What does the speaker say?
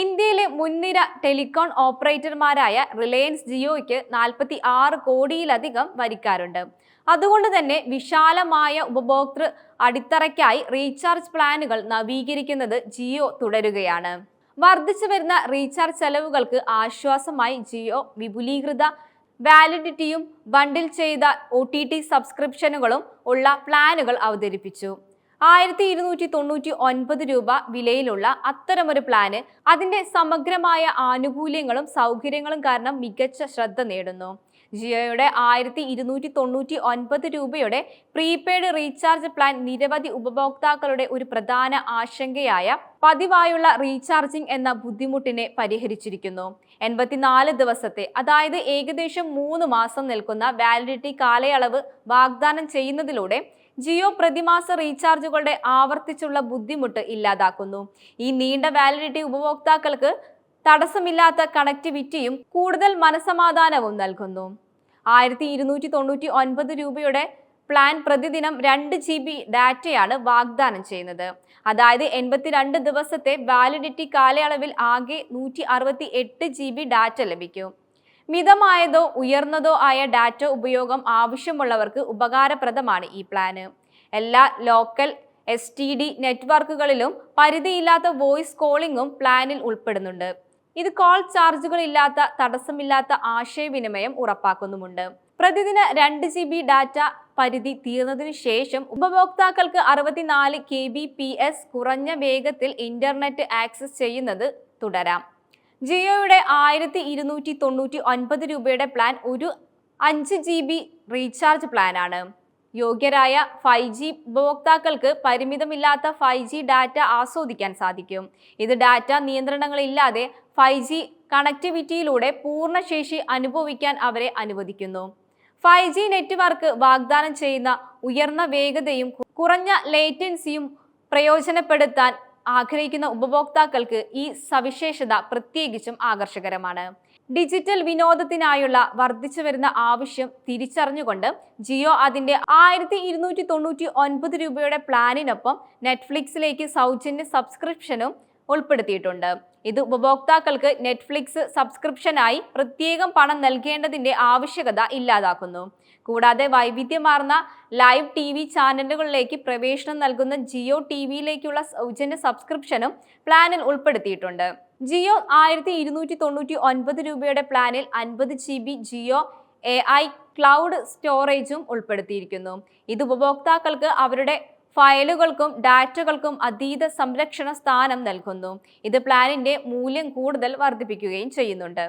ഇന്ത്യയിലെ മുൻനിര ടെലികോൺ ഓപ്പറേറ്റർമാരായ റിലയൻസ് ജിയോയ്ക്ക് നാൽപ്പത്തി ആറ് കോടിയിലധികം വരിക്കാരുണ്ട്. അതുകൊണ്ട് തന്നെ വിശാലമായ ഉപഭോക്തൃ അടിത്തറയ്ക്കായി റീചാർജ് പ്ലാനുകൾ നവീകരിക്കുന്നത് ജിയോ തുടരുകയാണ്. വർദ്ധിച്ചു വരുന്ന റീചാർജ് ചെലവുകൾക്ക് ആശ്വാസമായി ജിയോ വിപുലീകൃത വാലിഡിറ്റിയും ബണ്ടിൽ ചെയ്ത ഒ സബ്സ്ക്രിപ്ഷനുകളും ഉള്ള പ്ലാനുകൾ അവതരിപ്പിച്ചു. ആയിരത്തി ഇരുന്നൂറ്റി തൊണ്ണൂറ്റി ഒൻപത് രൂപ വിലയിലുള്ള അത്തരമൊരു പ്ലാന് അതിന്റെ സമഗ്രമായ ആനുകൂല്യങ്ങളും സൗകര്യങ്ങളും കാരണം മികച്ച ശ്രദ്ധ നേടുന്നു. ജിയോയുടെ ആയിരത്തി ഇരുന്നൂറ്റി തൊണ്ണൂറ്റി ഒൻപത് രൂപയുടെ പ്രീപെയ്ഡ് റീചാർജ് പ്ലാൻ നിരവധി ഉപഭോക്താക്കളുടെ ഒരു പ്രധാന ആശങ്കയായ പതിവായുള്ള റീചാർജിംഗ് എന്ന ബുദ്ധിമുട്ടിനെ പരിഹരിച്ചിരിക്കുന്നു. എൺപത്തിനാല് ദിവസത്തെ അതായത് ഏകദേശം മൂന്ന് മാസം നിൽക്കുന്ന വാലിഡിറ്റി കാലയളവ് വാഗ്ദാനം ചെയ്യുന്നതിലൂടെ ജിയോ പ്രതിമാസ റീചാർജുകളുടെ ആവർത്തിച്ചുള്ള ബുദ്ധിമുട്ട് ഇല്ലാതാക്കുന്നു. ഈ നീണ്ട വാലിഡിറ്റി ഉപഭോക്താക്കൾക്ക് തടസ്സമില്ലാത്ത കണക്ടിവിറ്റിയും കൂടുതൽ മനസമാധാനവും നൽകുന്നു. ആയിരത്തി ഇരുന്നൂറ്റി തൊണ്ണൂറ്റി ഒൻപത് രൂപയുടെ പ്ലാൻ പ്രതിദിനം രണ്ട് ജി ബി ഡാറ്റയാണ് വാഗ്ദാനം ചെയ്യുന്നത്. അതായത് എൺപത്തിരണ്ട് ദിവസത്തെ വാലിഡിറ്റി കാലയളവിൽ ആകെ നൂറ്റി അറുപത്തി എട്ട് ജി ബി ഡാറ്റ ലഭിക്കും. മിതമായതോ ഉയർന്നതോ ആയ ഡാറ്റ ഉപയോഗം ആവശ്യമുള്ളവർക്ക് ഉപകാരപ്രദമാണ് ഈ പ്ലാന് എല്ലാ ലോക്കൽ എസ് ടി ഡി നെറ്റ്വർക്കുകളിലും പരിധിയില്ലാത്ത വോയിസ് കോളിംഗും പ്ലാനിൽ ഉൾപ്പെടുന്നുണ്ട്. ഇത് കോൾ ചാർജുകളില്ലാത്ത തടസ്സമില്ലാത്ത ആശയവിനിമയം ഉറപ്പാക്കുന്നുമുണ്ട്. പ്രതിദിന രണ്ട് ജി ബി ഡാറ്റ പരിധി തീർന്നതിനു ശേഷം ഉപഭോക്താക്കൾക്ക് അറുപത്തിനാല് കെ ബി പി എസ് കുറഞ്ഞ വേഗത്തിൽ ഇന്റർനെറ്റ് ആക്സസ് ചെയ്യുന്നത് തുടരാം. ജിയോയുടെ ആയിരത്തി ഇരുന്നൂറ്റി തൊണ്ണൂറ്റി ഒൻപത് രൂപയുടെ പ്ലാൻ ഒരു അഞ്ച് ജി ബി റീചാർജ് പ്ലാനാണ് യോഗ്യരായ ഫൈവ് ജി ഉപഭോക്താക്കൾക്ക് പരിമിതമില്ലാത്ത ഫൈവ് ജി ഡാറ്റ ആസ്വദിക്കാൻ സാധിക്കും. ഇത് ഡാറ്റ നിയന്ത്രണങ്ങളില്ലാതെ ഫൈവ് ജി കണക്ടിവിറ്റിയിലൂടെ പൂർണശേഷി അനുഭവിക്കാൻ അവരെ അനുവദിക്കുന്നു. ഫൈവ് ജി നെറ്റ്വർക്ക് വാഗ്ദാനം ചെയ്യുന്ന ഉയർന്ന വേഗതയും കുറഞ്ഞ ലേറ്റൻസിയും പ്രയോജനപ്പെടുത്താൻ ആഗ്രഹിക്കുന്ന ഉപഭോക്താക്കൾക്ക് ഈ സവിശേഷത പ്രത്യേകിച്ചും ആകർഷകരമാണ്. ഡിജിറ്റൽ വിനോദത്തിനായുള്ള വർദ്ധിച്ചു വരുന്ന ആവശ്യം തിരിച്ചറിഞ്ഞുകൊണ്ട് ജിയോ അതിന്റെ ആയിരത്തി ഇരുന്നൂറ്റി തൊണ്ണൂറ്റി ഒൻപത് രൂപയുടെ പ്ലാനിനൊപ്പം നെറ്റ്ഫ്ലിക്സിലേക്ക് സൗജന്യ സബ്സ്ക്രിപ്ഷനും ഉൾപ്പെടുത്തിയിട്ടുണ്ട്. ഇത് ഉപഭോക്താക്കൾക്ക് നെറ്റ്ഫ്ലിക്സ് സബ്സ്ക്രിപ്ഷനായി പ്രത്യേകം പണം നൽകേണ്ടതിന്റെ ആവശ്യകത ഇല്ലാതാക്കുന്നു. കൂടാതെ വൈവിധ്യമാർന്ന ലൈവ് ടി വി ചാനലുകളിലേക്ക് പ്രവേശനം നൽകുന്ന ജിയോ ടി വിയിലേക്കുള്ള സൗജന്യ സബ്സ്ക്രിപ്ഷനും പ്ലാനിൽ ഉൾപ്പെടുത്തിയിട്ടുണ്ട്. ജിയോ ആയിരത്തി ഇരുന്നൂറ്റി തൊണ്ണൂറ്റി ഒൻപത് രൂപയുടെ പ്ലാനിൽ അൻപത് G B Jio A I cloud സ്റ്റോറേജും ഉൾപ്പെടുത്തിയിരിക്കുന്നു. ഇത് ഉപഭോക്താക്കൾക്ക് അവരുടെ ഫയലുകൾക്കും ഡാറ്റകൾക്കും അതീത സംരക്ഷണ സ്ഥാനം നൽകുന്നു. ഇത് പ്ലാനിന്റെ മൂല്യം കൂടുതൽ വർദ്ധിപ്പിക്കുകയും ചെയ്യുന്നുണ്ട്.